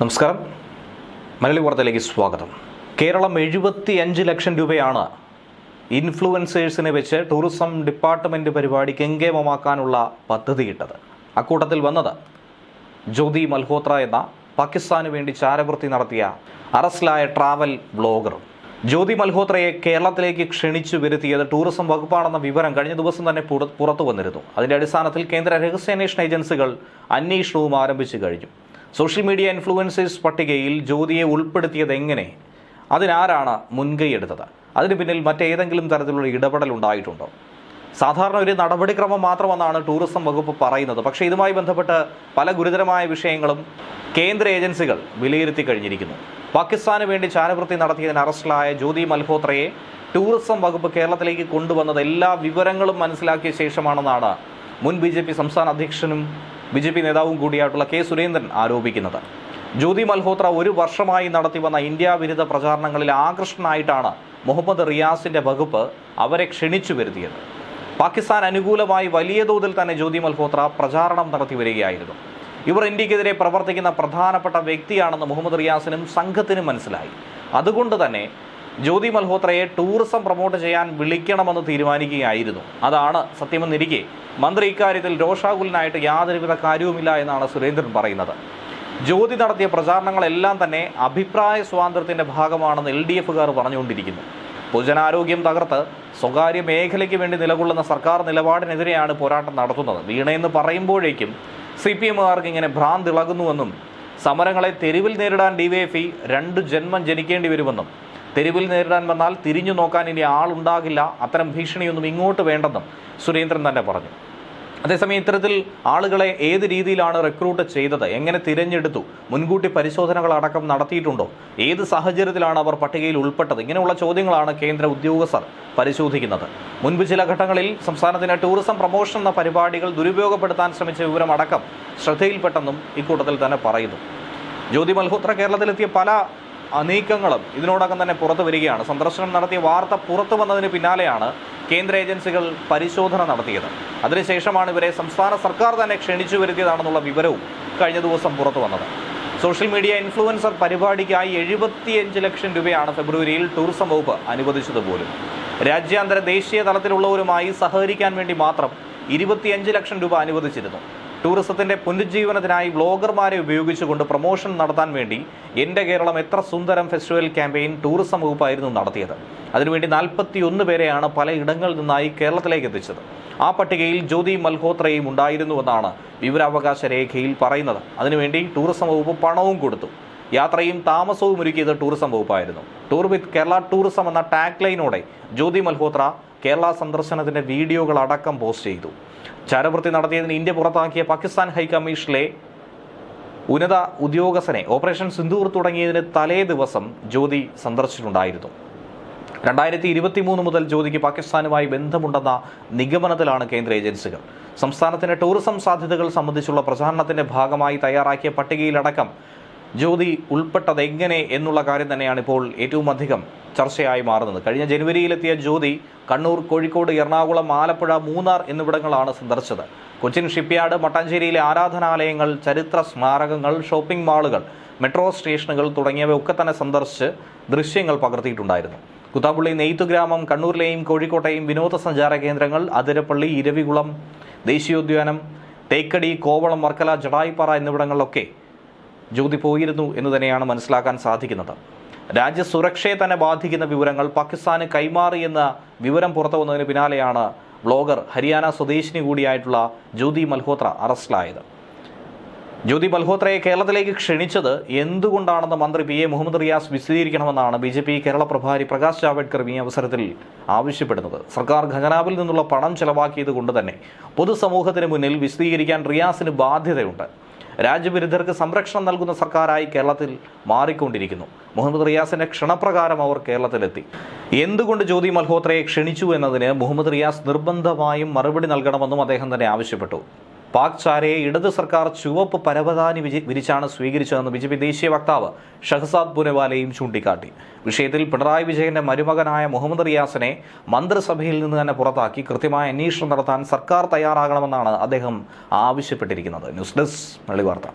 നമസ്കാരം. മലയാളി വാർത്തയിലേക്ക് സ്വാഗതം. കേരളം എഴുപത്തി അഞ്ച് ലക്ഷം രൂപയാണ് ഇൻഫ്ലുവൻസേഴ്സിനെ വെച്ച് ടൂറിസം ഡിപ്പാർട്ട്മെന്റ് പരിപാടി കെങ്കേമമാക്കാനുള്ള പദ്ധതിയിട്ടത് അക്കൂട്ടത്തിൽ വന്നത് ജ്യോതി മൽഹോത്ര എന്ന പാകിസ്ഥാന് വേണ്ടി ചാരവൃത്തി നടത്തിയ അറസ്റ്റിലായ ട്രാവൽ ബ്ലോഗറും. ജ്യോതി മൽഹോത്രയെ കേരളത്തിലേക്ക് ക്ഷണിച്ചു വരുത്തിയത് ടൂറിസം വകുപ്പാണെന്ന വിവരം കഴിഞ്ഞ ദിവസം തന്നെ പുറത്തു വന്നിരുന്നു അതിന്റെ അടിസ്ഥാനത്തിൽ കേന്ദ്ര രഹസ്യാന്വേഷണ ഏജൻസികൾ അന്വേഷണവും ആരംഭിച്ചു കഴിഞ്ഞു. സോഷ്യൽ മീഡിയ ഇൻഫ്ലുവൻസേഴ്സ് പട്ടികയിൽ ജ്യോതിയെ ഉൾപ്പെടുത്തിയത് എങ്ങനെ? അതിനാരാണ് മുൻകൈയെടുത്തത് അതിന് പിന്നിൽ മറ്റേതെങ്കിലും തരത്തിലുള്ള ഇടപെടൽ ഉണ്ടായിട്ടുണ്ടോ? സാധാരണ ഒരു നടപടിക്രമം മാത്രമെന്നാണ് ടൂറിസം വകുപ്പ് പറയുന്നത്. പക്ഷേ ഇതുമായി ബന്ധപ്പെട്ട് പല ഗുരുതരമായ വിഷയങ്ങളും കേന്ദ്ര ഏജൻസികൾ വിലയിരുത്തി കഴിഞ്ഞിരിക്കുന്നു. പാകിസ്ഥാന് വേണ്ടി ചാരവൃത്തി നടത്തിയതിന് അറസ്റ്റിലായ ജ്യോതി മൽഹോത്രയെ ടൂറിസം വകുപ്പ് കേരളത്തിലേക്ക് കൊണ്ടുവന്നത് എല്ലാ വിവരങ്ങളും മനസ്സിലാക്കിയ ശേഷമാണെന്നാണ് മുൻ ബി സംസ്ഥാന അധ്യക്ഷനും ബി ജെ പി നേതാവും കൂടിയായിട്ടുള്ള കെ സുരേന്ദ്രൻ ആരോപിക്കുന്നത്. ജ്യോതി മൽഹോത്ര ഒരു വർഷമായി നടത്തിവന്ന ഇന്ത്യ വിരുദ്ധ പ്രചാരണങ്ങളിൽ ആകൃഷ്ടനായിട്ടാണ് മുഹമ്മദ് റിയാസിന്റെ വകുപ്പ് അവരെ ക്ഷണിച്ചു വരുത്തിയത്. പാകിസ്ഥാൻ അനുകൂലമായി വലിയ തോതിൽ തന്നെ ജ്യോതി മൽഹോത്ര പ്രചാരണം നടത്തി വരികയായിരുന്നു. ഇവർ ഇന്ത്യക്കെതിരെ പ്രവർത്തിക്കുന്ന പ്രധാനപ്പെട്ട വ്യക്തിയാണെന്ന് മുഹമ്മദ് റിയാസിനും സംഘത്തിനും മനസ്സിലായി. അതുകൊണ്ട് തന്നെ ജ്യോതി മൽഹോത്രയെ ടൂറിസം പ്രൊമോട്ട് ചെയ്യാൻ വിളിക്കണമെന്ന് തീരുമാനിക്കുകയായിരുന്നു. അതാണ് സത്യമെന്നിരിക്കെ. മന്ത്രി ഇക്കാര്യത്തിൽ രോഷാകുലനായിട്ട് യാതൊരുവിധ കാര്യവുമില്ല എന്നാണ് സുരേന്ദ്രൻ പറയുന്നത്. ജ്യോതി നടത്തിയ പ്രചാരണങ്ങളെല്ലാം തന്നെ അഭിപ്രായ സ്വാതന്ത്ര്യത്തിന്റെ ഭാഗമാണെന്ന് എൽ ഡി എഫുകാർ പറഞ്ഞുകൊണ്ടിരിക്കുന്നു. പൊതുജനാരോഗ്യം തകർത്ത് സ്വകാര്യ മേഖലയ്ക്ക് വേണ്ടി നിലകൊള്ളുന്ന സർക്കാർ നിലപാടിനെതിരെയാണ് പോരാട്ടം നടത്തുന്നത്. വീണയെന്ന് പറയുമ്പോഴേക്കും സി പി എമ്മുകാർക്ക് ഇങ്ങനെ ഭ്രാന്തിളകുന്നുവെന്നും സമരങ്ങളെ തെരുവിൽ നേരിടാൻ ഡിവൈഎഫ്ഇ രണ്ട് ജന്മം ജനിക്കേണ്ടി വരുമെന്നും തെരുവിൽ നേരിടാൻ വന്നാൽ തിരിഞ്ഞു നോക്കാൻ ഇനി ആളുണ്ടാകില്ല. അത്തരം ഭീഷണിയൊന്നും ഇങ്ങോട്ട് വേണ്ടെന്നും സുരേന്ദ്രൻ തന്നെ പറഞ്ഞു. അതേസമയം ഇത്തരത്തിൽ ആളുകളെ ഏത് രീതിയിലാണ് റിക്രൂട്ട് ചെയ്തത്? എങ്ങനെ തിരഞ്ഞെടുത്തു? മുൻകൂട്ടി പരിശോധനകൾ അടക്കം നടത്തിയിട്ടുണ്ടോ? ഏത് സാഹചര്യത്തിലാണ് അവർ പട്ടികയിൽ ഉൾപ്പെട്ടത്? ഇങ്ങനെയുള്ള ചോദ്യങ്ങളാണ് കേന്ദ്ര ഉദ്യോഗസ്ഥർ പരിശോധിക്കുന്നത്. മുൻപ് ചില ഘട്ടങ്ങളിൽ സംസ്ഥാനത്തിന് ടൂറിസം പ്രൊമോഷൻ എന്ന പരിപാടികൾ ദുരുപയോഗപ്പെടുത്താൻ ശ്രമിച്ച വിവരം അടക്കം ശ്രദ്ധയിൽപ്പെട്ടെന്നും ഇക്കൂട്ടത്തിൽ തന്നെ പറയുന്നു. ജ്യോതി മൽഹോത്ര കേരളത്തിലെത്തിയ പല നീക്കങ്ങളും ഇതിനോടകം തന്നെ പുറത്തു വരികയാണ്. സന്ദർശനം നടത്തിയ വാർത്ത പുറത്തു വന്നതിന് പിന്നാലെയാണ് കേന്ദ്ര ഏജൻസികൾ പരിശോധന നടത്തിയത്. അതിനുശേഷമാണ് ഇവരെ സംസ്ഥാന സർക്കാർ തന്നെ ക്ഷണിച്ചു വരുത്തിയതാണെന്നുള്ള വിവരവും കഴിഞ്ഞ ദിവസം പുറത്തു വന്നത്. സോഷ്യൽ മീഡിയ ഇൻഫ്ലുവൻസർ പരിപാടിക്കായി എഴുപത്തിയഞ്ച് ലക്ഷം രൂപയാണ് ഫെബ്രുവരിയിൽ ടൂറിസം വകുപ്പ് അനുവദിച്ചതുപോലും രാജ്യാന്തര ദേശീയ തലത്തിലുള്ളവരുമായി സഹകരിക്കാൻ വേണ്ടി മാത്രം ഇരുപത്തിയഞ്ച് ലക്ഷം രൂപ അനുവദിച്ചിരുന്നു. ടൂറിസത്തിന്റെ പുനരുജ്ജീവനത്തിനായി വ്ളോഗർമാരെ ഉപയോഗിച്ചുകൊണ്ട് പ്രൊമോഷൻ നടത്താൻ വേണ്ടി എന്റെ കേരളം എത്ര സുന്ദരം ഫെസ്റ്റിവൽ ക്യാമ്പയിൻ ടൂറിസം വകുപ്പായിരുന്നു നടത്തിയത്. അതിനുവേണ്ടി നാൽപ്പത്തിയൊന്ന് പേരെയാണ് പലയിടങ്ങളിൽ നിന്നായി കേരളത്തിലേക്ക് എത്തിച്ചത്. ആ പട്ടികയിൽ ജ്യോതി മൽഹോത്രയും ഉണ്ടായിരുന്നുവെന്നാണ് വിവരാവകാശ രേഖയിൽ പറയുന്നത്. അതിനുവേണ്ടി ടൂറിസം വകുപ്പ് പണവും കൊടുത്തു. യാത്രയും താമസവും ഒരുക്കിയത് ടൂറിസം വകുപ്പായിരുന്നു. ടൂർ വിത്ത് കേരള ടൂറിസം എന്ന ടാഗ് ലൈനോടെ ജ്യോതി മൽഹോത്ര കേരള സന്ദർശനത്തിന്റെ വീഡിയോകൾ അടക്കം പോസ്റ്റ് ചെയ്തു. ചാരവൃത്തി നടത്തിയതിന് ഇന്ത്യ പുറത്താക്കിയ പാകിസ്ഥാൻ ഹൈക്കമ്മീഷനിലെ ഉന്നത ഉദ്യോഗസ്ഥനെ ഓപ്പറേഷൻ സിന്ദൂർ തുടങ്ങിയതിന് തലേ ദിവസം ജ്യോതി സന്ദർശിച്ചിട്ടുണ്ടായിരുന്നു. രണ്ടായിരത്തി ഇരുപത്തി മൂന്ന് മുതൽ ജ്യോതിക്ക് പാകിസ്ഥാനുമായി ബന്ധമുണ്ടെന്ന നിഗമനത്തിലാണ് കേന്ദ്ര ഏജൻസികൾ. സംസ്ഥാനത്തിന്റെ ടൂറിസം സാധ്യതകൾ സംബന്ധിച്ചുള്ള പ്രചാരണത്തിന്റെ ഭാഗമായി തയ്യാറാക്കിയ പട്ടികയിലടക്കം ജ്യോതി ഉൾപ്പെട്ടത് എങ്ങനെ എന്നുള്ള കാര്യം തന്നെയാണ് ഇപ്പോൾ ഏറ്റവും അധികം ചർച്ചയായി മാറുന്നത്. കഴിഞ്ഞ ജനുവരിയിലെത്തിയ ജ്യോതി കണ്ണൂർ കോഴിക്കോട് എറണാകുളം ആലപ്പുഴ മൂന്നാർ എന്നിവിടങ്ങളാണ് സന്ദർശിച്ചത്. കൊച്ചിൻ ഷിപ്പ്യാർഡ് മട്ടാഞ്ചേരിയിലെ ആരാധനാലയങ്ങൾ ചരിത്ര സ്മാരകങ്ങൾ ഷോപ്പിംഗ് മാളുകൾ മെട്രോ സ്റ്റേഷനുകൾ തുടങ്ങിയവയൊക്കെ തന്നെ സന്ദർശിച്ച് ദൃശ്യങ്ങൾ പകർത്തിയിട്ടുണ്ടായിരുന്നു. കുത്താമ്പുള്ളി നെയ്ത്തുഗ്രാമം കണ്ണൂരിലെയും കോഴിക്കോട്ടെയും വിനോദസഞ്ചാര കേന്ദ്രങ്ങൾ അതിരപ്പള്ളി ഇരവികുളം ദേശീയോദ്യാനം തേക്കടി കോവളം വർക്കല ജടായിപ്പാറ എന്നിവിടങ്ങളിലൊക്കെ ജ്യോതി പോയിരുന്നു എന്ന് തന്നെയാണ് മനസ്സിലാക്കാൻ സാധിക്കുന്നത്. രാജ്യസുരക്ഷയെ തന്നെ ബാധിക്കുന്ന വിവരങ്ങൾ പാകിസ്ഥാന് കൈമാറിയെന്ന വിവരം പുറത്തു വന്നതിന് പിന്നാലെയാണ് ബ്ലോഗർ ഹരിയാന സ്വദേശിനി കൂടിയായിട്ടുള്ള ജ്യോതി മൽഹോത്ര അറസ്റ്റിലായത്. ജ്യോതി മൽഹോത്രയെ കേരളത്തിലേക്ക് ക്ഷണിച്ചത് എന്തുകൊണ്ടാണെന്ന് മന്ത്രി പി എ മുഹമ്മദ് റിയാസ് വിശദീകരിക്കണമെന്നാണ് ബി ജെ പി കേരള പ്രഭാരി പ്രകാശ് ജാവ്ദേക്കർ ഈ അവസരത്തിൽ ആവശ്യപ്പെടുന്നത്. സർക്കാർ ഖജനാവിൽ നിന്നുള്ള പണം ചെലവാക്കിയത് കൊണ്ട് തന്നെ പൊതുസമൂഹത്തിന് മുന്നിൽ വിശദീകരിക്കാൻ റിയാസിന് ബാധ്യതയുണ്ട്. രാജ്യവിരുദ്ധർക്ക് സംരക്ഷണം നൽകുന്ന സർക്കാരായി കേരളത്തിൽ മാറിക്കൊണ്ടിരിക്കുന്നു. മുഹമ്മദ് റിയാസിന്റെ ക്ഷണപ്രകാരം അവർ കേരളത്തിലെത്തി. എന്തുകൊണ്ട് ജ്യോതി മൽഹോത്രയെ ക്ഷണിച്ചു എന്നതിന് മുഹമ്മദ് റിയാസ് നിർബന്ധമായും മറുപടി നൽകണമെന്നും അദ്ദേഹം തന്നെ ആവശ്യപ്പെട്ടു. പാക് ചാരയെ ഇടത് സർക്കാർ ചുവപ്പ് പരവതാനി വിരിച്ചാണ് സ്വീകരിച്ചതെന്ന് ബി ജെ പി ദേശീയ വക്താവ് ഷഹസാദ് പുനവാലയും ചൂണ്ടിക്കാട്ടി. വിഷയത്തിൽ പിണറായി വിജയന്റെ മരുമകനായ മുഹമ്മദ് റിയാസിനെ മന്ത്രിസഭയിൽ നിന്ന് തന്നെ പുറത്താക്കി കൃത്യമായ അന്വേഷണം നടത്താൻ സർക്കാർ തയ്യാറാകണമെന്നാണ് അദ്ദേഹം ആവശ്യപ്പെട്ടിരിക്കുന്നത്. ന്യൂസ് ഡെസ്ക് മള്ളി വാർത്ത.